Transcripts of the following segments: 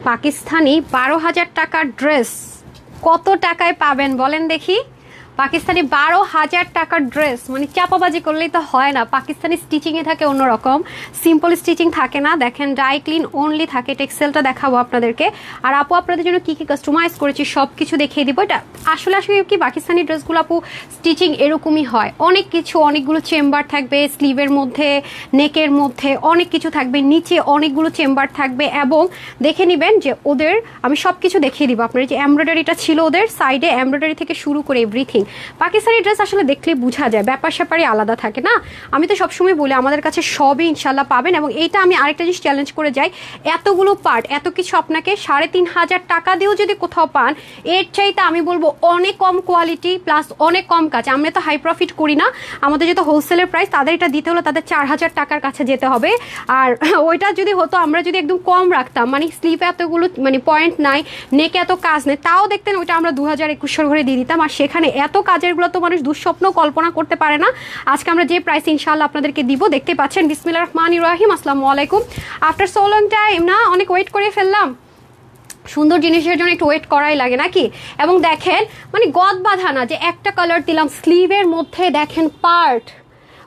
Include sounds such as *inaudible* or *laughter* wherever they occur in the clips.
পাকিস্তানি বারো হাজার টাকার ড্রেস কত টাকায় পাবেন বলেন দেখি। পাকিস্তানি বারো হাজার টাকার ড্রেস মানে চাপাবাজি করলেই তো হয় না। পাকিস্তানি স্টিচিংয়ে থাকে অন্যরকম। সিম্পল স্টিচিং থাকে না। দেখেন ড্রাই ক্লিন অনলি থাকে। টেক্সেলটা দেখাবো আপনাদেরকে। আর আপু, আপনাদের জন্য কি কি কাস্টমাইজ করেছি সব কিছু দেখিয়ে দিব। এটা আসলে আসলে কি, পাকিস্তানি ড্রেসগুলো আপু স্টিচিং এরকমই হয়। অনেক কিছু, অনেকগুলো চেম্বার থাকবে স্লিভের মধ্যে নেকের মধ্যে, অনেক কিছু থাকবে, নিচে অনেকগুলো চেম্বার থাকবে এবং দেখে নেবেন যে ওদের, আমি সব কিছু দেখিয়ে দিব আপনার যে এমব্রয়ডারিটা ছিল ওদের সাইডে এমব্রয়ডারি থেকে শুরু করে এভরিথিং পাকিস্তানি ড্রেস আসলে দেখলে বোঝা যায়, ব্যাপার স্যাপারই আলাদা থাকে, না? আমি তো সবসময় বলি, আমাদের কাছে সবই ইনশাল্লাহ পাবেন এবং এইটা আমি আরেকটা জিনিস চ্যালেঞ্জ করে যাই। এতগুলো পার্ট এত কিছু আপনাকে সাড়ে তিন হাজার টাকা দিয়েও যদি কোথাও পান, এর চাইতে আমি বলব অনেক কম কোয়ালিটি প্লাস অনেক কম কাজ। আমরা তো হাই প্রফিট করি না। আমাদের যেহেতু হোলসেলের প্রাইস তাদের এটা দিতে হলে তাদের চার হাজার টাকার কাছে যেতে হবে। আর *laughs* ওইটা যদি হতো, আমরা যদি একদম কম রাখতাম মানে স্লিপে এতগুলো মানে পয়েন্ট নাই নেকে এত কাজ নেই, তাও দেখতেন ওইটা আমরা দু হাজার একুশশোর ঘরে দিয়ে দিতাম। আর সেখানে এত কাজেরগুলো তো মানুষ দুঃস্বপ্ন কল্পনা করতে পারে না। আজকে আমরা যে প্রাইস ইনশাল্লাহ আপনাদেরকে দিব, দেখতে পাচ্ছেন বিসমিল্লা রহমান ইরাহিম, আসসালামু আলাইকুম। আফটার সো লং টাইম না, অনেক ওয়েট করে ফেললাম। সুন্দর জিনিসের জন্য একটু ওয়েট করাই লাগে, নাকি? এবং দেখেন মানে গদ বাঁধা না যে একটা কালার দিলাম স্লিভের মধ্যে দেখেন পার্ট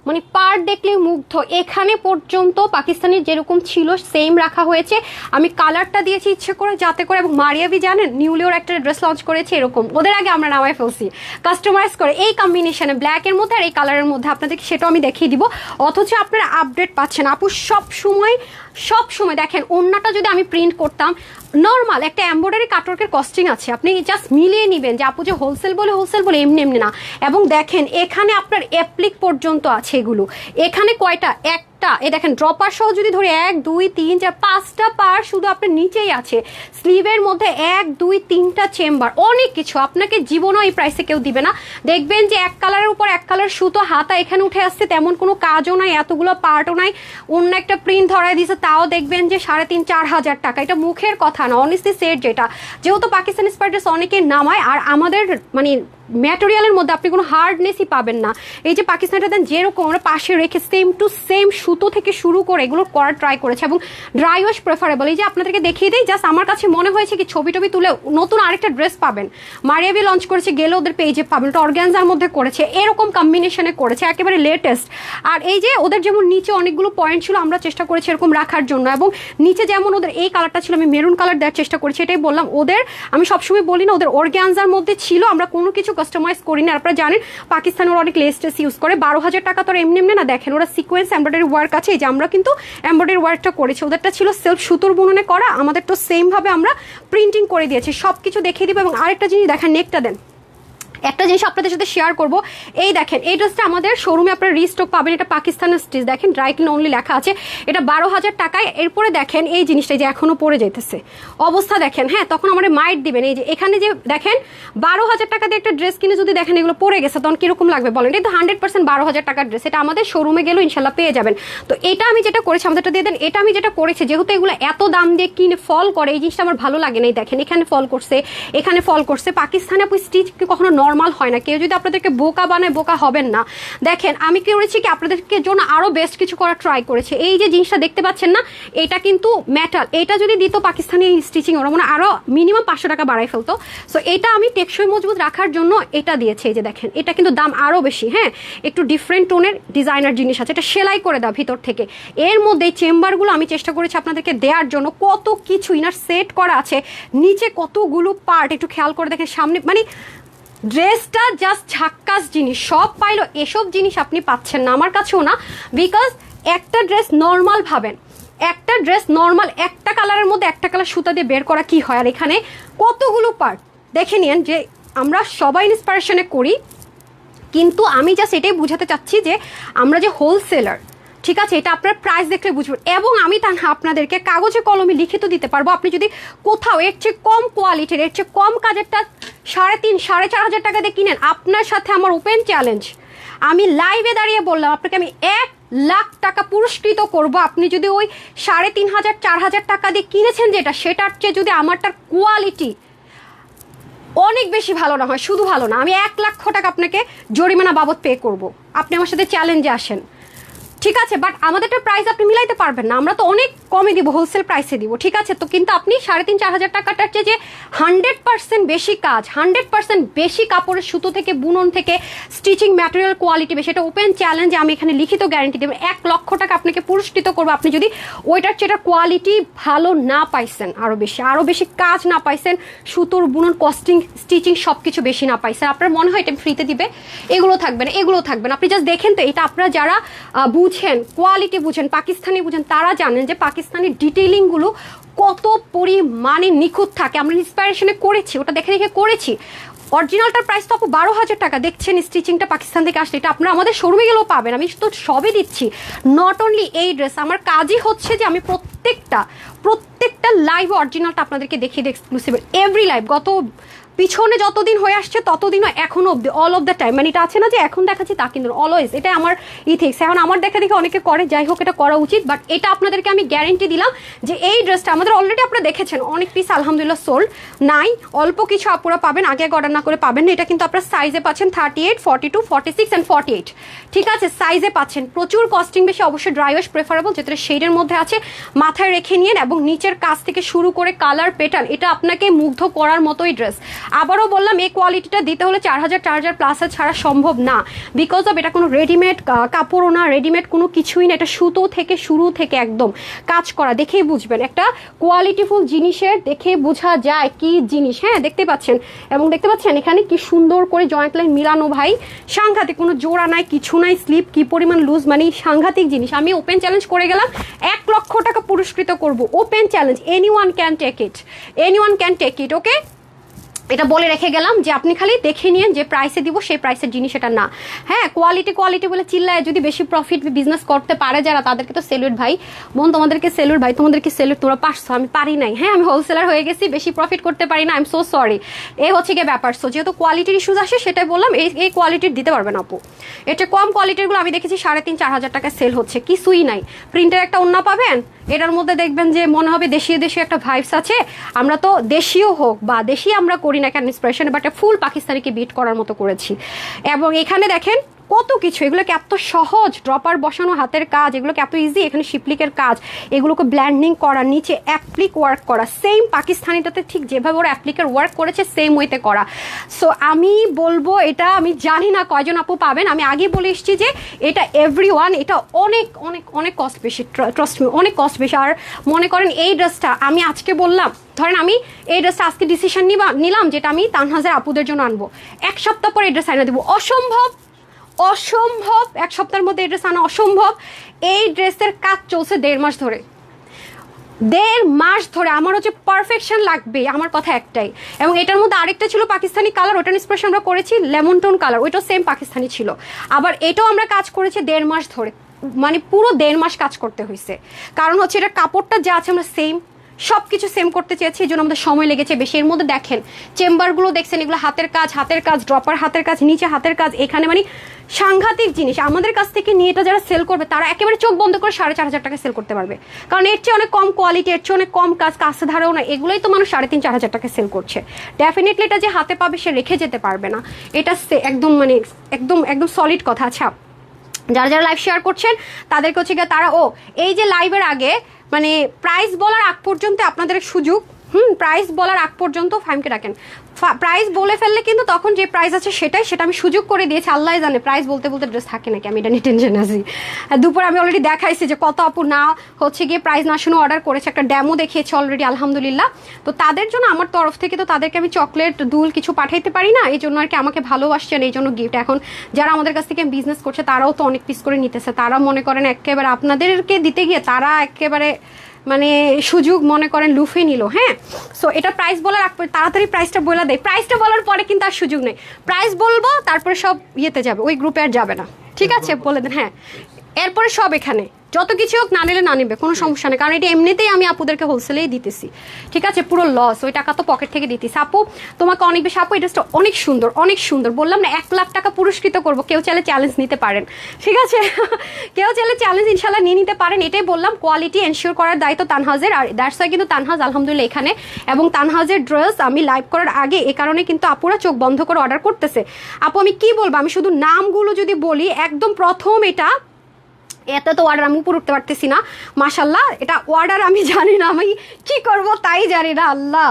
মানে পার্ট দেখলে মুগ্ধ। এখানে পর্যন্ত পাকিস্তানের যেরকম ছিল সেম রাখা হয়েছে। আমি কালারটা দিয়েছি ইচ্ছে করে, যাতে করে, এবং মারিয়াবি জানেন নিউলিওর একটা ড্রেস লঞ্চ করেছে এরকম। ওদের আগে আমরা নামায় ফেলছি। কাস্টমাইজ করে, এই কম্বিনেশনে ব্ল্যাকের মধ্যে আর এই কালারের মধ্যে আপনাদেরকে সেটাও আমি দেখিয়ে দিব। অথচ আপনারা আপডেট পাচ্ছেন। আপু সব সময় সব সময় দেখেন অন্যটা যদি আমি প্রিন্ট করতাম নর্মাল একটা এম্ব্রয়ডারি কাটওয়ার্কের কস্টিং আছে। আপনি জাস্ট মিলিয়ে নেবেন যে আপু যে হোলসেল বলে হোলসেল বলে এমনি এমনি না। এবং দেখেন, এখানে আপনার অ্যাপ্লিক পর্যন্ত আছে এগুলো। এখানে কয়টা? একটা এ দেখেন ড্রপার সহ যদি ধরি, এক, দুই, তিন, চার, পাঁচটা পার শুধু আপনার নিচেই আছে। স্লিভের মধ্যে এক, দুই, তিনটা চেম্বার অনেক কিছু আপনাকে জীবনও এই প্রাইসে কেউ দিবে না। দেখবেন যে এক কালারের উপর এক কালার সুতো, হাতা এখানে উঠে আসছে, তেমন কোনো কাজও নাই, এতগুলো পার্টও নাই। অন্য একটা প্রিন্ট ধরায় দিয়েছে তাও দেখবেন যে সাড়ে তিন, চার হাজার টাকা। এটা মুখের কথা না অনেস্টলি সেট যেটা। যেহেতু পাকিস্তান স্পাইডার্স অনেকে নামায়, আর আমাদের মানে ম্যাটেরিয়ালের মধ্যে আপনি কোনো হার্ডনেসই পাবেন না। এই যে পাকিস্তানটা দেন যেরকম আমরা পাশে রেখে সেম টু সেম সুতো থেকে শুরু করে এগুলো করার ট্রাই করেছে এবং ড্রাই ওয়াশ প্রেফারেবল এই যে আপনাদেরকে দেখিয়ে দিই জাস্ট আমার কাছে মনে হয়েছে কি ছবি টবি তুলে নতুন আরেকটা ড্রেস পাবেন। মারিয়াবি লঞ্চ করেছে, গেলে ওদের পেজে পাবেন। ওটা অর্গ্যানজার মধ্যে করেছে, এরকম কম্বিনেশনে করেছে, একেবারে লেটেস্ট আর এই যে ওদের যেমন নিচে অনেকগুলো পয়েন্ট ছিল, আমরা চেষ্টা করেছি এরকম রাখার জন্য এবং নিচে যেমন ওদের এই কালারটা ছিল, আমি মেরুন কালার দেওয়ার চেষ্টা করেছি, এটাই বললাম। ওদের, আমি সবসময় বলি না, ওদের অর্গ্যানজার মধ্যে ছিল, আমরা কোনো কিছু কাস্টমাইজ করি না। আপনারা জানেন, পাকিস্তান ওরা অনেক লেস্টেস ইউজ করে। বারো হাজার টাকা তো এমনি এমনি না দেখেন, ওরা সিকোয়েন্স এমব্রয়ডারি ওয়ার্ক আছে। যে আমরা কিন্তু এমব্রয়ডারি ওয়ার্কটা করেছি। ওদেরটা ছিল সেলফ সুতোর বুননে করা। আমাদের তো সেমভাবে আমরা প্রিন্টিং করে দিয়েছি। সব কিছু দেখিয়ে দিব এবং আরেকটা জিনিস দেখেন নেকটা দেন। একটা জিনিস আপনাদের সাথে শেয়ার করব। এই দেখেন, এই ড্রেসটা আমাদের শোরুমে আপনারা রিস্টক পাবেন। এটা পাকিস্তানের স্টিচ দেখেন ড্রাই ক্লিন অনলি লেখা আছে। এটা বারো হাজার টাকায়। এরপরে দেখেন, এই জিনিসটা যে এখনও পড়ে যেতেছে অবস্থা দেখেন হ্যাঁ তখন আমাদের মাইট দিবেন। এই যে, এখানে যে দেখেন, বারো হাজার টাকা দিয়ে একটা ড্রেস কিনে যদি দেখেন এগুলো পড়ে গেছে, তখন কীরকম লাগবে বলেন? এটা তো হান্ড্রেড পার্সেন্ট বারো হাজার টাকার ড্রেস এটা আমাদের শোরুমে গেলেও ইনশাল্লাহ পেয়ে যাবেন। তো এটা আমি যেটা করেছি, আমাদেরটা দিয়ে দেন, এটা আমি যেটা করেছি, যেহেতু এগুলো এত দাম দিয়ে কিনে ফল করে, এই জিনিসটা আমার ভালো লাগে না। এই দেখেন, এখানে ফল করছে, এখানে ফল করছে। পাকিস্তানে আপনি স্টিচ কখনো নর্মাল হয় না। কেউ যদি আপনাদেরকে বোকা বানায়, বোকা হবেন না। দেখেন, আমি কি করেছি কি, আপনাদেরকে জন্য আরও বেস্ট কিছু করার ট্রাই করেছে। এই যে জিনিসটা দেখতে পাচ্ছেন না, এটা কিন্তু মেটাল এটা যদি দিত পাকিস্তানি স্টিচিং ওরা মানে আরও মিনিমাম পাঁচশো টাকা বাড়াই ফেলতো। সো এটা আমি টেকসই মজবুত রাখার জন্য এটা দিয়েছে। এই যে দেখেন, এটা কিন্তু দাম আরও বেশি হ্যাঁ? একটু ডিফারেন্ট টোনের ডিজাইনার জিনিস আছে। এটা সেলাই করে দাও ভিতর থেকে। এর মধ্যে চেম্বারগুলো আমি চেষ্টা করেছি আপনাদেরকে দেওয়ার জন্য। কত কিছু ইনার সেট করা আছে। নিচে কতগুলো পার্ট একটু খেয়াল করে দেখেন, সামনে মানে ড্রেসটা জাস্ট ঝাক্কাস জিনিস। সব পাইলো, এসব জিনিস আপনি পাচ্ছেন না। আমার কাছেও না বিকজ একটা ড্রেস নর্মাল ভাবেন। একটা ড্রেস নর্মাল একটা কালারের মধ্যে একটা কালার সুতা দিয়ে বের করা কি হয়? আর এখানে কতগুলো পার্ট দেখে নিন যে আমরা সবাই ইন্সপিরেশনে করি, কিন্তু আমি জাস্ট এটাই বুঝাতে চাচ্ছি যে আমরা যে হোলসেলার ঠিক আছে, এটা আপনার প্রাইস দেখলে বুঝবেন। এবং আমি তা আপনাদেরকে কাগজে কলমে লিখিত দিতে পারব। আপনি যদি কোথাও এর চেয়ে কম কোয়ালিটির এর চেয়ে কম কাজেরটা সাড়ে তিন, সাড়ে চার হাজার টাকা দিয়ে কিনেন, আপনার সাথে আমার ওপেন চ্যালেঞ্জ আমি লাইভে দাঁড়িয়ে বললাম, আপনাকে আমি এক লাখ টাকা পুরস্কৃত করব। আপনি যদি ওই সাড়ে তিন হাজার, চার হাজার টাকা দিয়ে কিনেছেন যেটা, সেটার চেয়ে যদি আমারটার কোয়ালিটি অনেক বেশি ভালো না হয়, শুধু ভালো না, আমি এক লক্ষ টাকা আপনাকে জরিমানা বাবদ পে করব। আপনি আমার সাথে চ্যালেঞ্জে আসেন। ঠিক আছে বাট আমাদেরটা প্রাইস আপনি মিলাইতে পারবেন না। আমরা তো অনেক কমে দিব হোলসেল প্রাইসে দিব ঠিক আছে? তো কিন্তু আপনি সাড়ে তিন চার হাজার টাকাটার চেয়ে যে হান্ড্রেড পার্সেন্ট বেশি কাজ হান্ড্রেড পার্সেন্ট বেশি কাপড়ের সুতো থেকে বুনন থেকে স্টিচিং ম্যাটেরিয়াল কোয়ালিটি বেশি এটা ওপেন চ্যালেঞ্জ আমি এখানে লিখিত গ্যারান্টি দেবো। এক লক্ষ টাকা আপনাকে পুরস্কৃত করব। আপনি যদি ওইটার চেয়ে কোয়ালিটি ভালো না পাইছেন আরও বেশি আরও বেশি কাজ না পাইছেন সুতোর বুনন কস্টিং স্টিচিং সব কিছু বেশি না পাইছেন আপনার মনে হয় এটা ফ্রিতে দিবে? এগুলো থাকবে না এগুলো থাকবে না। আপনি জাস্ট দেখেন তো এটা আপনারা যারা আহ, বুঝেন, কোয়ালিটি বুঝেন, পাকিস্তানি বুঝেন, তারা জানেন যে পাকিস্তানি ডিটেইলিংগুলো কত পরিমাণে নিখুঁত থাকে। আমরা ইন্সপায়ারেশনে করেছি, ওটা দেখে দেখে করেছি। অরিজিনালটার প্রাইস তো আপু বারো হাজার টাকা। দেখছেন স্টিচিংটা পাকিস্তান থেকে আসলে এটা আপনারা আমাদের শোরুমে গেলেও পাবেন। আমি তো সবই দিচ্ছি। নট অনলি এই ড্রেস আমার কাজই হচ্ছে যে আমি প্রত্যেকটা প্রত্যেকটা লাইভ অরিজিনালটা আপনাদেরকে দেখিয়ে দিই এক্সক্লুসিভ এভরি লাইভ গত পিছনে যতদিন হয়ে আসছে, ততদিনও এখনও অব্দি অল অফ দ্য টাইম মানে এটা আছে না যে এখন দেখাচ্ছি তা কিন্তু অলওয়েজ এটা আমার ইথিক্স এখন আমার দেখা দেখে অনেকে করে, যাই হোক, এটা করা উচিত বাট এটা আপনাদেরকে আমি গ্যারেন্টি দিলাম যে এই ড্রেসটা আমাদের অলরেডি আপনারা দেখেছেন, অনেক পিস আলহামদুলিল্লাহ সোল্ড নাই, অল্প কিছু আপুরা পাবেন, আগে অর্ডার না করে পাবেন না, এটা কিন্তু আপনারা সাইজে পাচ্ছেন thirty eight forty two forty six and forty eight ঠিক আছে সাইজে পাচ্ছেন, প্রচুর কস্টিং বেশি, অবশ্যই ড্রাই ওয়াশ প্রেফারেবল যেটা শেডের মধ্যে আছে, মাথায় রেখে নিন, এবং নিচের কাজ থেকে শুরু করে কালার প্যাটার্ন এটা আপনাকে মুগ্ধ করার মতোই ড্রেস আবারও বললাম, এই কোয়ালিটিটা দিতে হলে চার হাজার চার হাজার প্লাসে ছাড়া সম্ভব না। বিকজ অফ এটা কোনো রেডিমেড কাপড়ও না রেডিমেড কোনো কিছুই না, এটা সুতো থেকে শুরু থেকে একদম কাজ করা, দেখেই বুঝবেন। একটা কোয়ালিটিফুল জিনিসের দেখে বোঝা যায় কি জিনিস। হ্যাঁ দেখতে পাচ্ছেন? এবং দেখতে পাচ্ছেন এখানে কি সুন্দর করে জয়েন্ট লাইন মিলানো ভাই। সাংঘাতিক, কোনো জোড়া নাই, কিছু নাই স্লিপ কি পরিমাণ লুজ মানে সাংঘাতিক জিনিস। আমি ওপেন চ্যালেঞ্জ করে গেলাম, এক লক্ষ টাকা পুরস্কৃত করব। Open challenge any one can take it any one can take it okay এটা বলে রেখে গেলাম যে আপনি খালি দেখে নিন যে প্রাইসে দিব, সেই প্রাইসের জিনিস এটা না। হ্যাঁ কোয়ালিটি কোয়ালিটি বলে চিল্লায় যদি বেশি প্রফিট বিজনেস করতে পারে যারা, তাদেরকে তো সেলুট ভাই। বোন, তোমাদেরকে সেলুট ভাই, তোমাদেরকে সেলুট তোমরা পারছ? আমি পারি নাই। হ্যাঁ আমি হোলসেলার হয়ে গেছি, বেশি প্রফিট করতে পারি না আই এম সো সরি এই হচ্ছে গিয়ে ব্যাপার। সো যেহেতু কোয়ালিটির ইস্যুজ আসে, সেটাই বললাম, এই এই কোয়ালিটির দিতে পারবেন আপু। এটা কম কোয়ালিটিরগুলো আমি দেখেছি সাড়ে তিন, চার হাজার টাকা সেল হচ্ছে, কিছুই নাই। প্রিন্টের একটা অন্য পাবেন? এটার মধ্যে দেখবেন যে মনে হবে দেশীয় দেশীয় একটা ভাইবস আছে। আমরা তো দেশীয় হোক বা দেশি আমরা করি না কেন ইন্সপিরেশন বাট ফুল পাকিস্তানিকে বিট করার মতো করেছি। এবং এখানে দেখেন কত কিছু, এগুলোকে এত সহজ, ড্রপার বসানো হাতের কাজ, এগুলোকে এত ইজি এখানে শিপলিকের কাজ, এগুলোকে ব্ল্যান্ডিং করা, নিচে অ্যাপ্লিক ওয়ার্ক করা সেম পাকিস্তানিটাতে ঠিক যেভাবে ওরা অ্যাপ্লিকের ওয়ার্ক করেছে সেম ওয়েতে করা। সো আমি বলব এটা, আমি জানি না কয়জন আপু পাবেন, আমি আগে বলে এসেছি যে এটা এভরি ওয়ান এটা অনেক অনেক অনেক কস্ট বেশি ট্রাস্ট অনেক কস্ট বেশি। আর মনে করেন এই ড্রেসটা আমি আজকে বললাম, ধরেন আমি এই ড্রেসটা আজকে ডিসিশন নিলাম, যেটা আমি তানহাজের আপুদের জন্য আনব। এক সপ্তাহ পর এই ড্রেস আইনা দেবো। অসম্ভব! অসম্ভব, এক সপ্তাহের মধ্যে এই ড্রেস আনা অসম্ভব। এই ড্রেসের কাজ চলছে দেড় মাস ধরে। দেড় মাস ধরে আমার হচ্ছে পারফেকশন লাগবে, আমার কথা একটাই। এবং এটার মধ্যে আরেকটা ছিল পাকিস্তানি কালার ওটার ইন্সপিরেশন আমরা করেছি লেমন টোন কালার ওইটাও সেম পাকিস্তানি ছিল। আবার এটাও আমরা কাজ করেছি দেড় মাস ধরে। মানে পুরো দেড় মাস কাজ করতে হয়েছে। কারণ হচ্ছে এটা কাপড়টা যা আছে আমরা সেম সব কিছু সেম করতে চেয়েছি, এই জন্য আমাদের সময় লেগেছে বেশি। এর মধ্যে দেখেন, চেম্বারগুলো দেখছেন, এগুলো হাতের কাজ হাতের কাজ ড্রপার হাতের কাজ, নিচে হাতের কাজ, এখানে মানে সাংঘাতিক জিনিস। আমাদের কাছ থেকে নিয়ে এটা যারা সেল করবে, তারা একেবারে চোখ বন্ধ করে সাড়ে চার হাজার টাকা সেল করতে পারবে। কারণ এর চেয়ে অনেক কম কোয়ালিটি এর চেয়ে অনেক কম কাজ কাছে ধারেও না এগুলোই তো মানুষ সাড়ে তিন, চার হাজার টাকা সেল করছে। ডেফিনেটলি এটা যে হাতে পাবে, সে রেখে যেতে পারবে না। এটা একদম মানে একদম একদম সলিড কথা। আচ্ছা যারা যারা লাইভ শেয়ার করছেন, তাদেরকে হচ্ছে গিয়ে তারা, ও, এই যে লাইভের আগে মানে প্রাইস বলার আগ পর্যন্ত আপনাদের সুযোগ। হুম প্রাইস বলার আগ পর্যন্ত ফাইমকে ডাকেন। প্রাইস বলে ফেললে কিন্তু তখন যে প্রাইস আছে সেটাই, সেটা আমি সুযোগ করে দিয়েছি। আল্লাহ জানে প্রাইস বলতে বলতে ড্রেস থাকে নাকি, আমি এটা নিয়ে টেনশন আছি। দুপুর আমি অলরেডি দেখাইছি যে কত আপু না হচ্ছে গিয়ে প্রাইস না শুনে অর্ডার করেছে, একটা ড্যামো দেখিয়েছে অলরেডি আলহামদুলিল্লাহ। তো তাদের জন্য আমার তরফ থেকে তো তাদেরকে আমি চকলেট দুল কিছু পাঠাইতে পারি না, এই জন্য আর কি আমাকে ভালোবাসছেন, এই জন্য গিফট এখন যারা আমাদের কাছ থেকে বিজনেস করছে, তারাও তো অনেক পিস করে নিতেছে। তারা মনে করেন একেবারে আপনাদেরকে দিতে গিয়ে তারা একেবারে মানে সুযোগ মনে করেন লুফে নিল হ্যাঁ? সো এটা প্রাইস বলার আগ তাড়াতাড়ি প্রাইসটা বলে দেয়। প্রাইসটা বলার পরে কিন্তু আর সুযোগ নেই। প্রাইস বলব, তারপরে সব ইয়েতে যাবে, ওই গ্রুপে আর যাবে না। ঠিক আছে? বলে দেন হ্যাঁ। এরপরে সব এখানে। যত কিছু হোক না নিলে না নিবে কোনো সমস্যা নেই। কারণ এটা এমনিতেই আমি আপুদেরকে হোলসেলেই দিতেছি। ঠিক আছে? পুরো লস ওই টাকা তো পকেট থেকে দিতেছি। আপু তোমাকে অনেক বেশি আপু এই ড্রেসটা অনেক সুন্দর অনেক সুন্দর। বললাম না এক লাখ টাকা পুরস্কৃত করব কেউ চাইলে চ্যালেঞ্জ নিতে পারেন। ঠিক আছে? *laughs* কেউ চাইলে চ্যালেঞ্জ ইনশাল্লাহ নিয়ে নিতে পারেন এটাই বললাম। কোয়ালিটি এনশিওর করার দায়িত্ব তানহাজের আর দ্যাটস ওয়াই কিন্তু তানহাজ আলহামদুলিল্লাহ এখানে। এবং তানহাজের ড্রেস আমি লাইভ করার আগে এ কারণে কিন্তু আপুরা চোখ বন্ধ করে অর্ডার করতেছে। আপু আমি কি বলব? আমি শুধু নামগুলো যদি বলি একদম প্রথম এটা এত তো অর্ডার আমি উপর উঠতে পারতেছি না। মাশাল্লাহ এটা অর্ডার আমি জানি না, আমি কি করব তাই জানি না, আল্লাহ।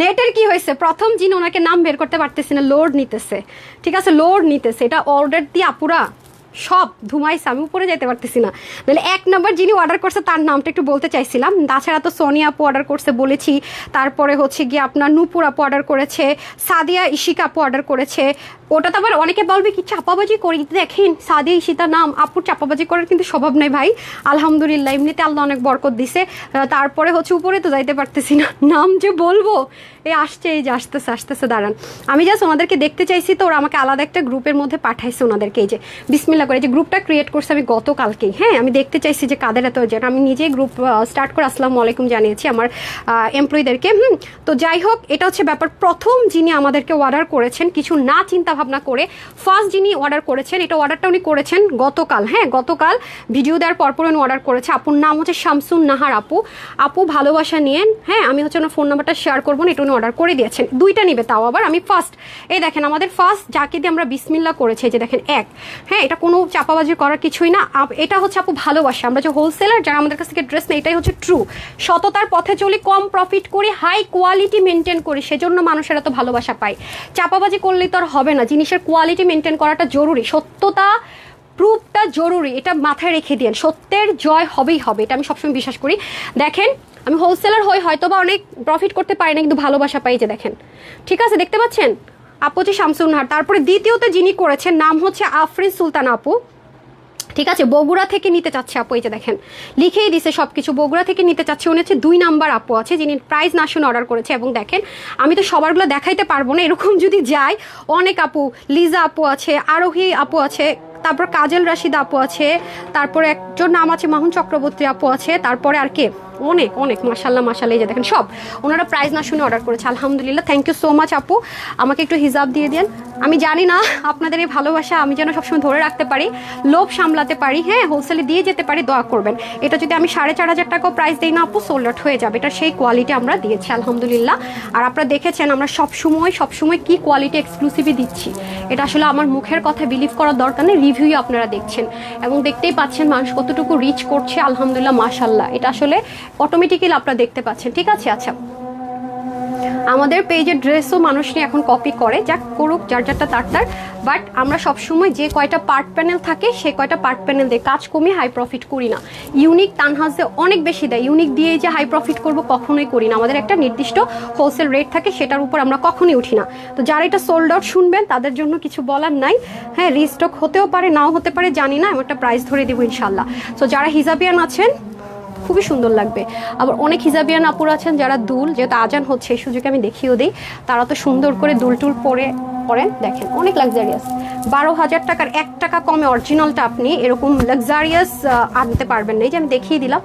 নেটের কি হয়েছে? প্রথম যিনি ওনাকে নাম বের করতে পারতেছি না লোড নিতেছে। ঠিক আছে লোড নিতেছে। এটা অর্ডার দিয়ে আপুরা সব ধুমাইছে, আমি উপরে যেতে পারতেছি না। নাহলে এক নম্বর যিনি অর্ডার করছে, তার নামটা একটু বলতে চাইছিলাম। তাছাড়া তো সোনিয়া আপু অর্ডার করছে বলেছি। তারপরে হচ্ছে গিয়ে আপনার নূপুর আপু অর্ডার করেছে, সাদিয়া ইশিকা আপু অর্ডার করেছে। ওটা তো আবার অনেকে বলবে কি, চাপাবাজি করি। দেখেন সাদিয়া ইশিতা নাম, আপুর চাপাবাজি করার কিন্তু স্বভাব নাই ভাই। আলহামদুলিল্লাহ, এমনিতে আল্লাহ অনেক বরকত দিছে। তারপরে হচ্ছে উপরে তো যাইতে পারতেছি না। *laughs* নাম যে বলব এই আসছে, এই যে আসতেছে আসতেছে, দাঁড়ান। আমি জাস্ট ওনাদেরকে দেখতে চাইছি তো, ওরা আমাকে আলাদা একটা গ্রুপের মধ্যে পাঠাইছে ওনাদেরকে, এই যে বিসমিল্লা করে। যে গ্রুপটা ক্রিয়েট করছে আমি গতকালকেই। হ্যাঁ আমি দেখতে চাইছি যে কাদের এত যেন। আমি নিজেই গ্রুপ স্টার্ট করে আসসালামু আলাইকুম জানিয়েছি আমার এমপ্লয়ীদেরকে হুম। তো যাই হোক, এটা হচ্ছে ব্যাপার। প্রথম যিনি আমাদেরকে অর্ডার করেছেন, কিছু না চিন্তা ভাবনা করে ফার্স্ট যিনি অর্ডার করেছেন, এটা অর্ডারটা উনি করেছেন গতকাল। হ্যাঁ গতকাল ভিডিও দেওয়ার পরপর উনি অর্ডার করেছে। আপুর নাম হচ্ছে শামসুন নাহার আপু। আপু ভালোবাসা নিয়েন হ্যাঁ আমি হচ্ছে ওনার ফোন নাম্বারটা শেয়ার করব এটা উনি অর্ডার করে দিয়েছেন। দুইটা নিবে তাও আবার, আমি ফার্স্ট এই দেখেন, আমাদের ফার্স্ট যাকে দিয়ে আমরা বিসমিল্লা করেছি যে দেখেন, এক। হ্যাঁ এটা কোনো চাপাবাজি করার কিছুই না। এটা হচ্ছে আপু ভালোবাসা। আমরা যে হোলসেলার যারা আমাদের কাছ থেকে ড্রেস নেই এটাই হচ্ছে ট্রু সততার পথে চলি, কম প্রফিট করি হাই কোয়ালিটি মেনটেন করি, সেজন্য মানুষের এত ভালোবাসা পায়। চাপাবাজি করলেই তো আর হবে না। জিনিসের কোয়ালিটি মেনটেন করাটা জরুরি। সত্যতা প্রুফটা জরুরি। এটা মাথায় রেখে দিন সত্যের জয় হবেই হবে, এটা আমি সবসময় বিশ্বাস করি। দেখেন, আমি হোলসেলার হই হয়তো বা অনেক প্রফিট করতে পারি না, কিন্তু ভালোবাসা পাই যে দেখেন। ঠিক আছে, দেখতে পাচ্ছেন? আপু হচ্ছে শামসুন হার তারপরে দ্বিতীয়তে যিনি করেছেন, নাম হচ্ছে আফরিন সুলতান আপু। ঠিক আছে? বগুড়া থেকে নিতে চাচ্ছে আপু, এই যে দেখেন। লিখেই দিছে সব কিছু বগুড়া থেকে নিতে চাচ্ছে, উনি হচ্ছে দুই নাম্বার আপু আছে, যিনি প্রাইজ না শুনে অর্ডার করেছে। এবং দেখেন, আমি তো সবারগুলো দেখাইতে পারব না, এরকম যদি যাই অনেক আপু, লিজা আপু আছে, আরোহী আপু আছে, তারপর কাজল রাশিদ আপু আছে, তারপরে একজন নাম আছে মাহুন চক্রবর্তী আপু আছে, তারপরে আর কে? অনেক অনেক মাসাল্লাহ মাসাল্লাহ এই যে দেখেন সব। ওনারা প্রাইস না শুনে অর্ডার করেছে। আলহামদুলিল্লাহ থ্যাংক ইউ সো মাচ আপু। আমাকে একটু হিসাব দিয়ে দেন। আমি জানি না আপনাদের এই ভালোবাসা আমি যেন সবসময় ধরে রাখতে পারি, লোভ সামলাতে পারি হ্যাঁ হোলসেলে দিয়ে যেতে পারি, দোয়া করবেন। এটা যদি আমি সাড়ে চার হাজার টাকাও প্রাইস দিই না আপু সোল্ড আউট হয়ে যাবে। এটা সেই কোয়ালিটি আমরা দিয়েছি, আলহামদুলিল্লাহ। আর আপনারা দেখেছেন, আমরা সবসময় সবসময় কি কোয়ালিটি এক্সক্লুসিভই দিচ্ছি। এটা আসলে আমার মুখের কথা বিলিভ করার দরকার নেই রিভিউ আপনারা দেখছেন। এবং দেখতেই পাচ্ছেন মানুষ কতটুকু রিচ করছে, আলহামদুলিল্লাহ মাশাল্লাহ এটা আসলে অটোমেটিক্যালি আপনারা দেখতে পাচ্ছেন। ঠিক আছে আচ্ছা। আমাদের পেজের ড্রেসও মানুষ নিয়ে এখন কপি করে, যাক করুক, যার যারটা তার তার। বাট আমরা সবসময় যে কয়টা পার্ট প্যানেল থাকে, সে কয়টা পার্ট প্যানেল দিয়ে কাজ কমিয়ে হাই প্রফিট করি না। ইউনিক তানহাজে অনেক বেশি দেয়। ইউনিক দিয়ে যে হাই প্রফিট করব কখনোই করি না। আমাদের একটা নির্দিষ্ট হোলসেল রেট থাকে, সেটার উপর আমরা কখনোই উঠি না। তো যারা এটা সোল্ড আউট শুনবেন, তাদের জন্য কিছু বলার নাই। হ্যাঁ রিস্টক হতেও পারে, নাও হতে পারে, জানি না, আমি একটা প্রাইস ধরে দেবো ইনশাল্লাহ তো যারা হিজাবিয়ান আছেন খুবই সুন্দর লাগবে। আবার অনেক হিজাবিয়ান আপুর আছেন যারা দুল, যেহেতু আজান হচ্ছে, এই সুযোগে আমি দেখিয়েও দিই। তারা তো সুন্দর করে দুল টুল পরে, পরেন, দেখেন, অনেক লাক্সারিয়াস বারো হাজার টাকার এক টাকা কমে অরিজিনালটা আপনি এরকম লাক্সারিয়াস আনতে পারবেন না। এই যে আমি দেখিয়ে দিলাম,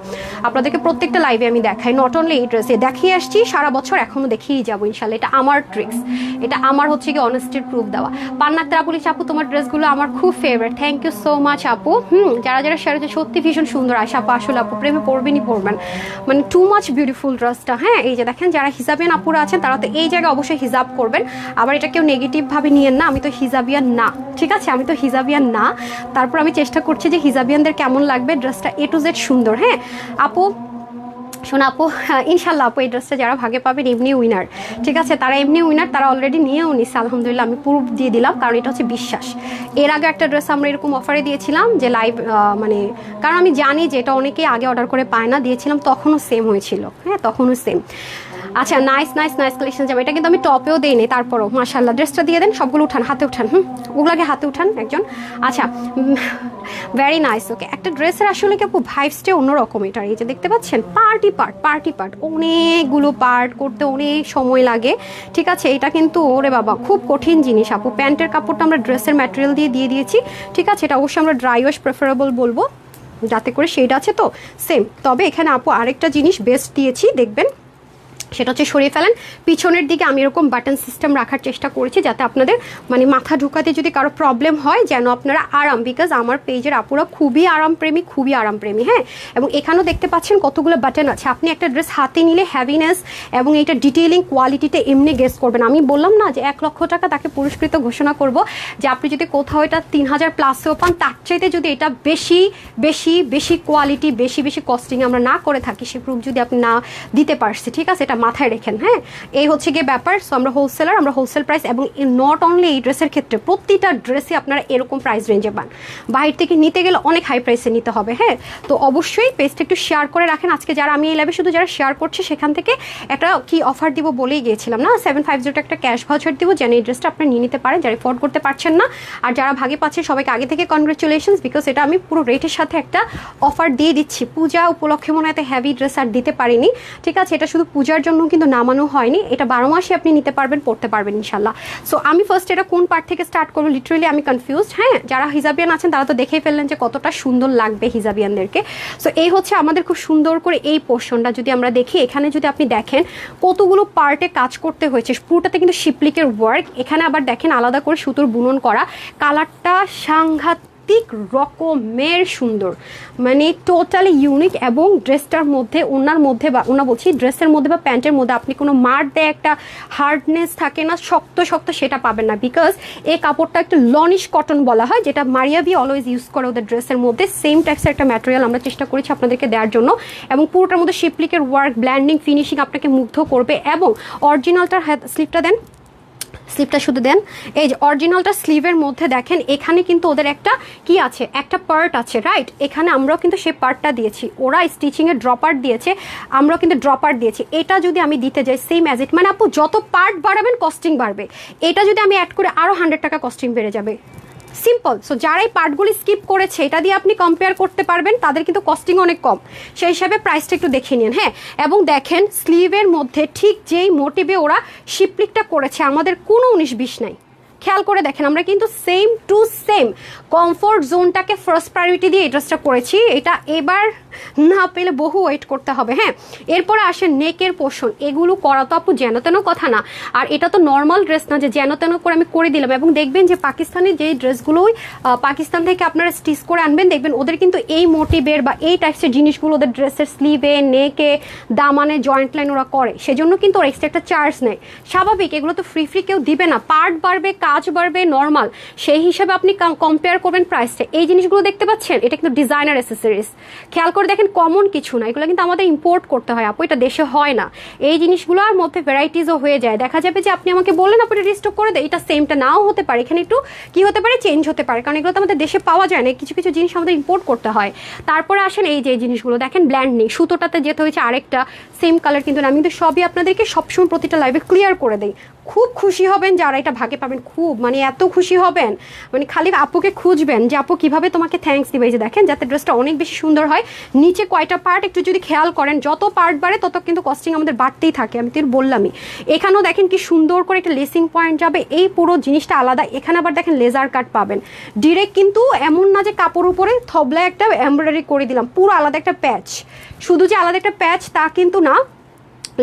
আপনাদেরকে প্রত্যেকটা লাইভে আমি দেখাই। নট অনলি এই ড্রেসে দেখিয়ে আসছি, সারা বছর এখনও দেখিয়েই যাব ইনশাল্লাহ এটা আমার ট্রিক্স এটা আমার হচ্ছে কি অনেস্টির প্রুফ দেওয়া। পান্নাত্রা পুলিশ আপু, তোমার ড্রেসগুলো আমার খুব favourite thank you so much আপু। হুম, যারা যারা শেয়ার হচ্ছে সত্যি ভীষণ সুন্দর। আশা আপু, আসলে আপু, প্রেমে পড়বেনই পড়বেন। মানে টু মাচ বিউটিফুল ড্রেসটা হ্যাঁ? এই যে দেখেন, যারা হিজাবিয়ান আপুরা আছেন, তারা তো এই জায়গায় অবশ্যই হিজাব করবেন। আবার এটা কেউ নেগেটিভ ভাবে নিয়েন না, আমি তো হিজাবিয়ান না। ঠিক আছে, আমি তো হিজাবিয়ান না। তারপর আমি চেষ্টা করছি যে হিজাবিয়ানদের কেমন লাগবে, ড্রেসটা এ টু জেড সুন্দর হ্যাঁ? আপু, শোনা আপু ইনশাল্লাহ আপু, এই ড্রেসটা যারা ভাগে পাবেন এমনি উইনার। ঠিক আছে, তারা এমনি উইনার, তারা অলরেডি নিয়েও নিচ্ছে আলহামদুলিল্লাহ আমি প্রুফ দিয়ে দিলাম, কারণ এটা হচ্ছে বিশ্বাস। এর আগে একটা ড্রেস আমরা এরকম অফারে দিয়েছিলাম যে লাইভ মানে কারণ আমি জানি যে এটা অনেকেই আগে অর্ডার করে পায় না, দিয়েছিলাম, তখনও সেম হয়েছিল হ্যাঁ তখনও সেম আচ্ছা নাইস নাইস নাইস কালেকশন যাবে। এটা কিন্তু আমি টপেও দিইনি, তারপরও। মাশাল্লাহ ড্রেসটা দিয়ে দেন, সবগুলো উঠান, হাতে উঠান, হুম? ওগুলোকে হাতে উঠান একজন। আচ্ছা ভেরি নাইস ওকে একটা ড্রেসের আসলে কি আপু ভাইবসটা অন্যরকম এটার, এই যে দেখতে পাচ্ছেন? পার্টি পার্ট পার্টি পার্ট অনেকগুলো পার্ট করতে অনেক সময় লাগে। ঠিক আছে, এটা কিন্তু ওরে বাবা, খুব কঠিন জিনিস আপু। প্যান্টের কাপড়টা আমরা ড্রেসের ম্যাটেরিয়াল দিয়ে দিয়ে দিয়েছি। ঠিক আছে, এটা অবশ্যই আমরা ড্রাই ওয়াশ প্রেফারেবল বলব। যাতে করে শেড আছে তো? সেম তবে এখানে আপু আরেকটা জিনিস বেস্ট দিয়েছি, দেখবেন? সেটা হচ্ছে সরিয়ে ফেলেন। পিছনের দিকে আমি এরকম বাটন সিস্টেম রাখার চেষ্টা করেছি যাতে আপনাদের মানে মাথা ঢুকাতে যদি কারও প্রবলেম হয় যেন আপনারা আরাম বিকজ আমার পেজের আপুরা খুবই আরামপ্রেমী খুবই আরামপ্রেমী হ্যাঁ? এবং এখানেও দেখতে পাচ্ছেন কতগুলো বাটন আছে। আপনি একটা ড্রেস হাতে নিলে হ্যাভিনেস এবং এটা ডিটেলিং কোয়ালিটিতে এমনি গেস করবেন। আমি বললাম না যে এক লক্ষ টাকা তাকে পুরস্কৃত ঘোষণা করব যে আপনি যদি কোথাও এটা তিন হাজার প্লাসেও পান, তার চাইতে যদি এটা বেশি বেশি বেশি কোয়ালিটি বেশি বেশি কস্টিং আমরা না করে থাকি, সে প্রুফ যদি আপনি না দিতে পারছি, ঠিক আছে? এটা মাথায় রেখেন হ্যাঁ? এই হচ্ছে গিয়ে ব্যাপার। সো আমরা হোলসেলার আমরা হোলসেল প্রাইস এবং নট অনলি এই ড্রেসের ক্ষেত্রে প্রতিটা ড্রেসে আপনারা এরকম প্রাইস রেঞ্জে পান। বাইরে থেকে নিতে গেলে অনেক হাই প্রাইসে নিতে হবে হ্যাঁ? তো অবশ্যই পেজটা একটু শেয়ার করে রাখেন। আজকে যারা আমি এই লাইভে শুধু যারা শেয়ার করছে, সেখান থেকে একটা কি অফার দিব বলেই গিয়েছিলাম না? সেভেন ফাইভ জিরোটা একটা ক্যাশ ভাউচার দিব, যেন এই ড্রেসটা আপনি নিয়ে নিতে পারেন, যারা ফোর্ড করতে পারছেন না। আর যারা ভাগে পাচ্ছে, সবাইকে আগে থেকে কনগ্রেচুলেশনস বিকজ এটা আমি পুরো রেটের সাথে একটা অফার দিয়ে দিচ্ছি। পূজা উপলক্ষে মনে হয় হ্যাভি ড্রেস আর দিতে পারিনি। ঠিক আছে, এটা শুধু পূজার জন্য কিন্তু নামানো হয়নি। এটা বারো মাসে আপনি নিতে পারবেন, পড়তে পারবেন ইনশাল্লাহ। সো আমি ফার্স্ট এটা কোন পার্ট থেকে স্টার্ট করব লিটারেলি আমি কনফিউজড হ্যাঁ? যারা হিজাবিয়ান আছেন তারা তো দেখেই ফেললেন যে কতটা সুন্দর লাগবে হিজাবিয়ানদেরকে। সো এই হচ্ছে আমাদের খুব সুন্দর করে এই পোর্শনটা যদি আমরা দেখি, এখানে যদি আপনি দেখেন কতগুলো পার্টে কাজ করতে হয়েছে। পুরোটাতে কিন্তু শিপলিকের ওয়ার্ক এখানে আবার দেখেন আলাদা করে সুতোর বুনন করা। কালারটা সাংঘাতিক রকমের সুন্দর। মানে টোটালি ইউনিক এবং ড্রেসটার মধ্যে, ওনার মধ্যে বা, ওনা বলছি ড্রেসের মধ্যে বা প্যান্টের মধ্যে আপনি কোনো মার দেয় একটা হার্ডনেস থাকে না, শক্ত শক্ত সেটা পাবেন না। বিকজ এই কাপড়টা একটু লনিশ কটন বলা হয়, যেটা মারিয়া ভি অলওয়েজ ইউজ করে ওদের ড্রেসের মধ্যে। সেম টাইপসের একটা ম্যাটেরিয়াল আমরা চেষ্টা করেছি আপনাদেরকে দেওয়ার জন্য। এবং পুরোটার মধ্যে শিপলিকের ওয়ার্ক ব্ল্যান্ডিং ফিনিশিং আপনাকে মুগ্ধ করবে। এবং অরিজিনালটার স্লিপটা দেন স্লিপটা শুধু দেন। এই যে অরিজিনালটা স্লিভের মধ্যে দেখেন, এখানে কিন্তু ওদের একটা কি আছে? একটা পার্ট আছে রাইট এখানে আমরাও কিন্তু সেই পার্টটা দিয়েছি। ওরা স্টিচিংয়ের ড্রপার দিয়েছে, আমরাও কিন্তু ড্রপার দিয়েছি। এটা যদি আমি দিতে যাই সেম অ্যাজ ইট মানে আপু, যত পার্ট বাড়াবেন কস্টিং বাড়বে। এটা যদি আমি অ্যাড করে আরও হান্ড্রেড টাকা কস্টিং বেড়ে যাবে। সিম্পল সো যারা এই পার্টগুলি স্কিপ করেছে, এটা দিয়ে আপনি কম্পেয়ার করতে পারবেন, তাদের কিন্তু কস্টিং অনেক কম। সেই হিসাবে প্রাইসটা একটু দেখে নিন হ্যাঁ? এবং দেখেন স্লিভের মধ্যে ঠিক যেই মোটিভে ওরা শিপলিকটা করেছে, আমাদের কোনো উনিশ বিশ নাই। খেয়াল করে দেখেন, আমরা কিন্তু সেম টু সেম কমফোর্ট জোনটাকে ফার্স্ট প্রায়োরিটি দিয়ে এই ড্রেসটা করেছি। এটা এবার না পেলে বহু ওয়েট করতে হবে হ্যাঁ? এরপরে আসে নেকের পোষণ এগুলো করা তো আপু যেন তেন কথা না। আর এটা তো নর্মাল ড্রেস না যে যেন তেন করে আমি করে দিলাম। এবং দেখবেন যে পাকিস্তানের যেই ড্রেসগুলোই পাকিস্তান থেকে আপনারা স্টিচ করে আনবেন, দেখবেন ওদের কিন্তু এই মোটিভের বা এই টাইপসের জিনিসগুলো ওদের ড্রেসের স্লিভে নেকে দামানে জয়েন্ট লাইন ওরা করে। সেজন্য কিন্তু ওরা এক্সট্রা একটা চার্জ নেয়। স্বাভাবিক, এগুলো তো ফ্রি ফ্রি কেউ দিবে না। পার্ট বাড়বে কাজ বাড়বে নর্মাল সেই হিসাবে আপনি কম্পেয়ার করবেন প্রাইসটা এই জিনিসগুলো দেখতে পাচ্ছেন? এটা কিন্তু ডিজাইনার অ্যাসেসরিজ খেয়াল করে দেখেন কমন কিছু না। এগুলো কিন্তু আমাদের ইম্পোর্ট করতে হয়, আপু। এটা দেশে হয় না। এই জিনিসগুলোর মধ্যে ভ্যারাইটিসও হয়ে যায়। দেখা যাবে যে আপনি আমাকে বললেন আপনি রিস্টক করে দেয় এটা সেমটা নাও হতে পারে। এখানে একটু কি হতে পারে? চেঞ্জ হতে পারে। কারণ এগুলো তো আমাদের দেশে পাওয়া যায় না। কিছু কিছু জিনিস আমাদের ইম্পোর্ট করতে হয়। তারপরে আসেন এই যে জিনিসগুলো। দেখেন ব্ল্যান্ড নেই। সুতোটাতে যেতে হয়েছে আরেকটা সেম কালার কিন্তু আমি কিন্তু সবই আপনাদেরকে সবসময় প্রতিটা লাইভে ক্লিয়ার করে দিই। খুব খুশি হবেন যারা এটা ভাগে পাবেন, খুব মানে এত খুশি হবেন। মানে খালি আপুকে খুঁজবেন যে, আপু, কীভাবে তোমাকে থ্যাঙ্কস দিবে? এই যে দেখেন, যাতে ড্রেসটা অনেক বেশি সুন্দর হয়। নিচে কয়টা পার্ট একটু যদি খেয়াল করেন, যত পার্ট বাড়ে, তত কিন্তু কস্টিং আমাদের বাড়তেই থাকে, আমি তো বললামই। এখানেও দেখেন কি সুন্দর করে একটা লেসিং পয়েন্ট যাবে, এই পুরো জিনিসটা আলাদা। এখানে আবার দেখেন লেজার কাট পাবেন। ডিরেক্ট কিন্তু এমন না যে কাপড় উপরে থবলায় একটা এমব্রয়ডারি করে দিলাম, পুরো আলাদা একটা প্যাচ শুধু যে আলাদা একটা প্যাচ তা কিন্তু না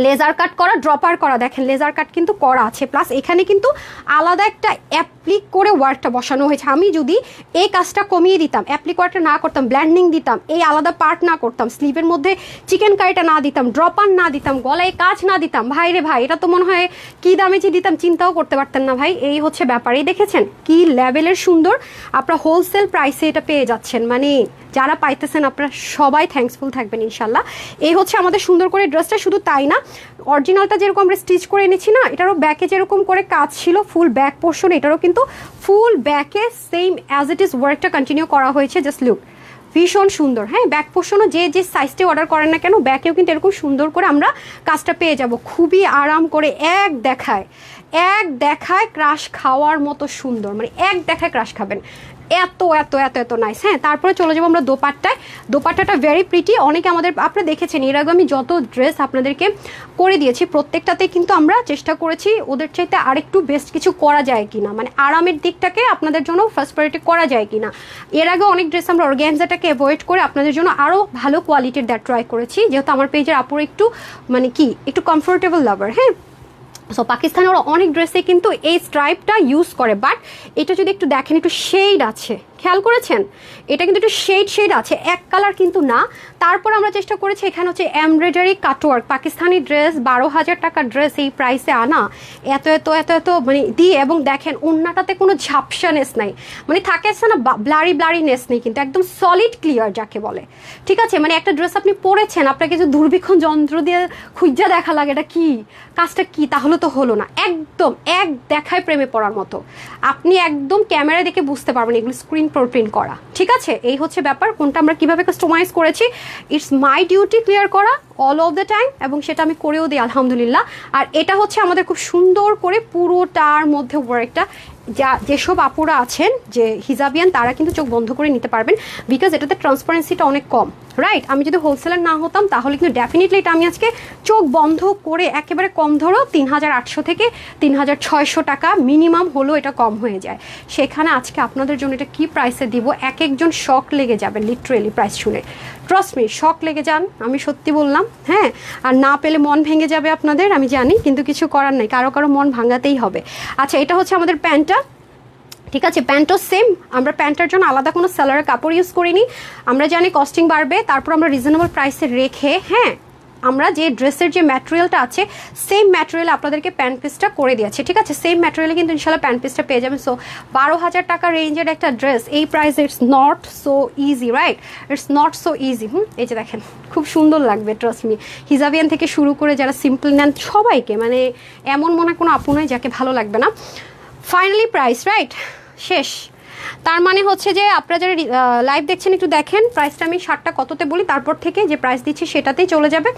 লেজার কাট করা ড্রপার করা। দেখেন লেজার কাট কিন্তু করা আছে। প্লাস এখানে কিন্তু আলাদা একটা অ্যাপ্লিক করে ওয়ার্কটা বসানো হয়েছে। আমি যদি এই কাজটা কমিয়ে দিতাম অ্যাপ্লিক ওয়ার্কটা না করতাম ব্ল্যান্ডিং দিতাম, এই আলাদা পার্ট না করতাম স্লিভের মধ্যে চিকেন কারিটা না দিতাম ড্রপার না দিতাম, গলায় কাজ না দিতাম, ভাই রে ভাই, এটা তো মনে হয় কী দামে যে দিতাম চিন্তাও করতে পারতেন না ভাই। এই হচ্ছে ব্যাপার। এই দেখেছেন কি লেভেলের সুন্দর আপনারা হোলসেল প্রাইসে এটা পেয়ে যাচ্ছেন। মানে যারা পাইতেছেন, আপনারা সবাই থ্যাঙ্কসফুল থাকবেন ইনশাল্লাহ। এই হচ্ছে আমাদের সুন্দর করে ড্রেসটা শুধু তাই না অরিজিনালটা যেরকম আমরা স্টিচ করে এনেছি না, এটারও ব্যাকে যেরকম করে কাজ ছিল ফুল ব্যাক পোর্শন এটারও কিন্তু ফুল ব্যাকে সেম অ্যাজ ইট ইজ ওয়ার্কটা কন্টিনিউ করা হয়েছে জাস্ট লুক ভীষণ সুন্দর হ্যাঁ? ব্যাক পোর্শনও যে যে সাইজটি অর্ডার করেন না কেন ব্যাকেও কিন্তু এরকম সুন্দর করে আমরা কাজটা পেয়ে যাব। খুবই আরাম করে এক দেখায় এক দেখায় ক্রাশ খাওয়ার মতো সুন্দর মানে এক দেখায় ক্রাশ খাবেন। এত এত এত এত নাইস হ্যাঁ তারপরে চলে যাব আমরা দোপাট্টায়। দোপাট্টাটা ভেরি প্রিটি অনেকে আমাদের আপনারা দেখেছেন, এর আগে আমি যত ড্রেস আপনাদেরকে করে দিয়েছি, প্রত্যেকটাতে কিন্তু আমরা চেষ্টা করেছি ওদের চাইতে আরেকটু বেস্ট কিছু করা যায় কিনা। মানে আরামের দিকটাকে আপনাদের জন্য ফার্স্ট প্রায়োরিটি করা যায় কিনা। এর আগে অনেক ড্রেস আমরা অর্গ্যানজাটাকে অ্যাভয়েড করে আপনাদের জন্য আরও ভালো কোয়ালিটির দ্যাট ট্রাই করেছি। যেহেতু আমার পেজের আপুর একটু মানে কি, একটু কমফোর্টেবল লাভার হ্যাঁ? সো পাকিস্তানের অনেক ড্রেসে কিন্তু এই স্ট্রাইপটা ইউজ করে বাট এটা যদি একটু দেখেন, একটু শেড আছে। খেয়াল করেছেন? এটা কিন্তু একটু শেড শেড আছে, এক কালার কিন্তু না। তারপর আমরা চেষ্টা করেছি, এখানে হচ্ছে এমব্রয়ডারি কাটওয়ার্ক পাকিস্তানি ড্রেস বারো হাজার টাকার ড্রেস এই প্রাইসে আনা। এত এত এত এত মানে দিয়ে এবং দেখেন অন্যটাতে কোনো ঝাপসানেস নাই। মানে থাকে না ব্লারি ব্লারিনেস নেই, কিন্তু একদম সলিড ক্লিয়ার যাকে বলে। ঠিক আছে? মানে একটা ড্রেস আপনি পরেছেন, আপনাকে যে দূরবীক্ষণ যন্ত্র দিয়ে খুঁজা দেখা লাগে, এটা কি? কাজটা কি? তাহলে তো হলো না। একদম, এক দেখায় প্রেমে পড়ার মতো। আপনি একদম ক্যামেরা দেখে বুঝতে পারবেন, এগুলো স্ক্রিন প্রিন্ট করা। ঠিক আছে? এই হচ্ছে ব্যাপার, কোনটা আমরা কীভাবে কাস্টমাইজ করেছি। ইটস মাই ডিউটি ক্লিয়ার করা অল অফ দ্য টাইম এবং সেটা আমি করেও দিই, আলহামদুলিল্লাহ। আর এটা হচ্ছে আমাদের খুব সুন্দর করে পুরোটার মধ্যে ওয়ার্কটা যা যেসব আপুরা আছেন, যে হিজাবিয়ান, তারা কিন্তু চোখ বন্ধ করে নিতে পারবেন বিকজ এটাতে ট্রান্সপারেন্সিটা অনেক কম। রাইট আমি যদি হোলসেলার না হতাম, তাহলে কিন্তু ডেফিনেটলি এটা আমি আজকে চোখ বন্ধ করে একেবারে কম ধরো তিন হাজার আটশো থেকে তিন হাজার ছয়শো টাকা মিনিমাম হলেও এটা কম হয়ে যায়। সেখানে আজকে আপনাদের জন্য এটা কি প্রাইসে দিব? এক একজন শখ লেগে যাবে লিটারেলি প্রাইস শুনে। ট্রাস্ট মি শখ লেগে যান, আমি সত্যি বললাম হ্যাঁ? আর না পেলে মন ভেঙে যাবে আপনাদের, আমি জানি, কিন্তু কিছু করার নেই, কারও কারও মন ভাঙাতেই হবে। আচ্ছা এটা হচ্ছে আমাদের প্যান্টটা। ঠিক আছে, প্যান্টও সেম আমরা প্যান্টের জন্য আলাদা কোনো সেলারের কাপড় ইউজ করিনি। আমরা জানি কস্টিং বাড়বে, তারপর আমরা রিজনেবল প্রাইসে রেখে হ্যাঁ আমরা যে ড্রেসের যে ম্যাটেরিয়ালটা আছে সেম ম্যাটেরিয়াল আপনাদেরকে প্যান্ট পিসটা করে দিয়েছে, ঠিক আছে? সেম ম্যাটেরিয়ালে কিন্তু ইনশাল্লাহ প্যান্ট পিসটা পেয়ে যাবেন। সো বারো হাজার টাকা রেঞ্জের একটা ড্রেস এই price it's not so easy right it's not so easy hmm? এই যে দেখেন, খুব সুন্দর লাগবে ট্রাস্ট মি হিজাবিয়ান থেকে শুরু করে যারা সিম্পল নেন, সবাইকে মানে এমন মনে কোনো আপু নয় যাকে ভালো লাগবে না। ফাইনালি প্রাইস রাইট শেষ। তার মানে হচ্ছে যে আপনারা যারা লাইভ দেখছেন, একটু দেখেন প্রাইসটা আমি ষাটটা কততে বলি, তারপর থেকে যে প্রাইস দিচ্ছি সেটাতেই চলে যাবে।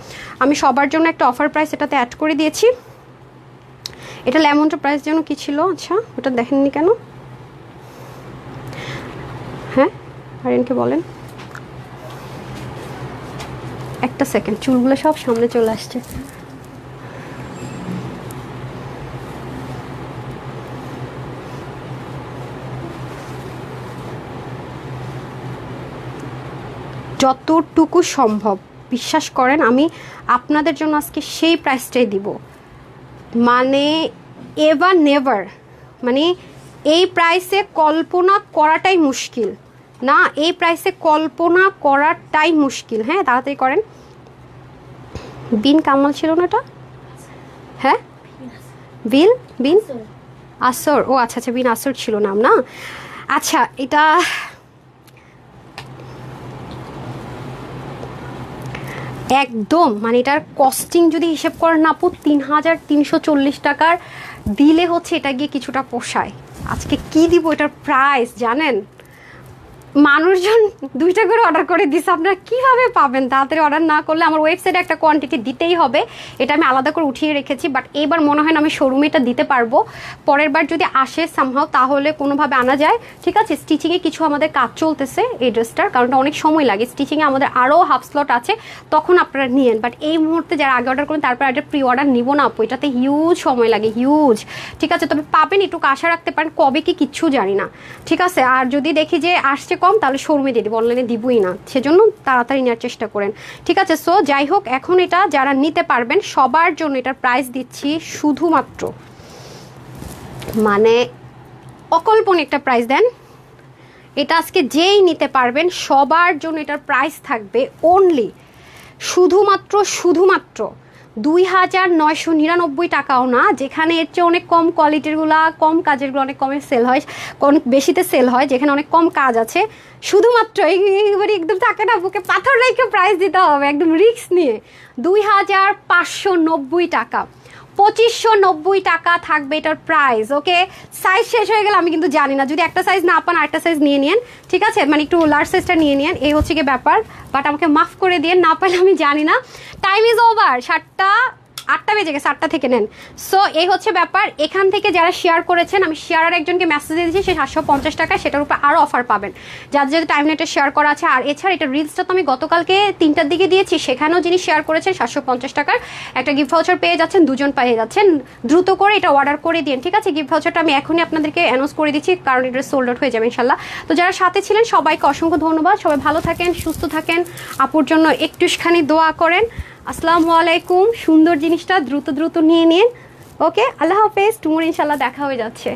আমি সবার জন্য একটা অফার প্রাইস এটাতে অ্যাড করে দিয়েছি। এটা লেমনটা প্রাইস যেন কি ছিল? আচ্ছা ওটা দেখেননি কেন? হ্যাঁ আরেনকে বলেন। একটা সেকেন্ড চুলগুলো সব সামনে চলে আসছে। যতটুকু সম্ভব। বিশ্বাস করেন আমি আপনাদের জন্য আজকে সেই প্রাইসটাই দিব। মানে এভার নেভার মানে এই প্রাইসে কল্পনা করাটাই মুশকিল। না এই প্রাইসে কল্পনা করাটাই মুশকিল। হ্যাঁ তাড়াতাড়ি করেন। বিন কামাল ছিল না এটা হ্যাঁ? বিল বিন? আসর। ও আচ্ছা আচ্ছা বিন আসর ছিল নাম না? আচ্ছা এটা একদম মানে এটার কস্টিং যদি হিসেব করেন আপু তিন হাজার তিনশো চল্লিশ টাকার, দিলে হচ্ছে এটা গিয়ে কিছুটা পোষায়। আজকে কি দিব এটার প্রাইস জানেন? মানুষজন দুইটা করে অর্ডার করে দিছে, আপনারা কীভাবে পাবেন? তাড়াতাড়ি অর্ডার না করলে আমার ওয়েবসাইটে একটা কোয়ান্টিটি দিতেই হবে, এটা আমি আলাদা করে উঠিয়ে রেখেছি বাট এবার মনে হয় না আমি শোরুমে এটা দিতে পারব। পরের বার যদি আসে সামহাও তাহলে কোনোভাবে আনা যায়। ঠিক আছে স্টিচিংয়ে কিছু আমাদের কাজ চলতেছে এই ড্রেসটার কারণটা অনেক সময় লাগে। স্টিচিংয়ে আমাদের আরও হাফ স্লট আছে, তখন আপনারা নিয়েন। বাট এই মুহূর্তে যারা আগে অর্ডার করেন, তারপর একটা প্রি অর্ডার নিব না আপু, এটাতে হিউজ সময় লাগে হিউজ ঠিক আছে, তবে পাবেন একটু আশা রাখতে পারেন, কবে কি কিচ্ছু জানি না। ঠিক আছে, আর যদি দেখি যে আসছে কম, তাহলে শোরুমে দিয়ে দিব অনলাইনে দিবই না। সেজন্য তাড়াতাড়ি নেওয়ার চেষ্টা করেন। ঠিক আছে সো যাই হোক, এখন এটা যারা নিতে পারবেন, সবার জন্য এটার প্রাইস দিচ্ছি শুধুমাত্র। মানে অকল্পনীয় একটা প্রাইস দেন। এটা আজকে যেই নিতে পারবেন, সবার জন্য এটার প্রাইস থাকবে অনলি শুধুমাত্র শুধুমাত্র। দুই হাজার নয়শো নিরানব্বই টাকাও না, যেখানে এর চেয়ে অনেক কম কোয়ালিটিরগুলা কম কাজেরগুলো অনেক কমে সেল হয় অনেক বেশিতে সেল হয়, যেখানে অনেক কম কাজ আছে। শুধুমাত্র এইবারে একদম তাকে না বুকে পাথর রেখে প্রাইস দিতে হবে, একদম রিক্স নিয়ে। দুই হাজার পাঁচশো নব্বই টাকা। পঁচিশশো নব্বই টাকা থাকবে এটার প্রাইস ওকে সাইজ শেষ হয়ে গেলে আমি কিন্তু জানি না। যদি একটা সাইজ না পান, আরেকটা সাইজ নিয়ে নিন ঠিক আছে? মানে একটু লার্জ সাইজটা নিয়ে নিন এই হচ্ছে কি ব্যাপার। বাট আমাকে মাফ করে দিয়ে না পাইলে আমি জানি না। টাইম ইজ ওভার সাতটা আটটা বেজে গেছে, আটটা থেকে নেন। সো এই হচ্ছে ব্যাপার। এখান থেকে যারা শেয়ার করেছেন, আমি শেয়ার একজনকে মেসেজ দিয়েছি, সে সাতশো পঞ্চাশ টাকা, সেটার উপর আরও অফার পাবেন। যাদের যাদের টাইম নেটে শেয়ার করা আছে, আর এছাড়া এটা রিলসটা তো আমি গতকালকে তিনটার দিকে দিয়েছি, সেখানেও যিনি শেয়ার করেছেন, সাতশো পঞ্চাশ টাকার একটা গিফট ভাউচার পেয়ে যাচ্ছেন, দুজন পেয়ে যাচ্ছেন। দ্রুত করে এটা অর্ডার করে দিন ঠিক আছে? গিফট ভাউচারটা আমি এখনই আপনাদেরকে অ্যানাউন্স করে দিচ্ছি, কারণ এটা সোল্ড আউট হয়ে যাবে ইনশাল্লাহ তো যারা সাথে ছিলেন, সবাইকে অসংখ্য ধন্যবাদ। সবাই ভালো থাকেন, সুস্থ থাকেন। আপুর জন্য একটুখানি দোয়া করেন। আসসালামু আলাইকুম। সুন্দর জিনিসটা দ্রুত দ্রুত নিয়ে নিন। ওকে, আল্লাহ হাফেজ। টুমোর ইনশাল্লাহ দেখা হয়ে যাচ্ছে।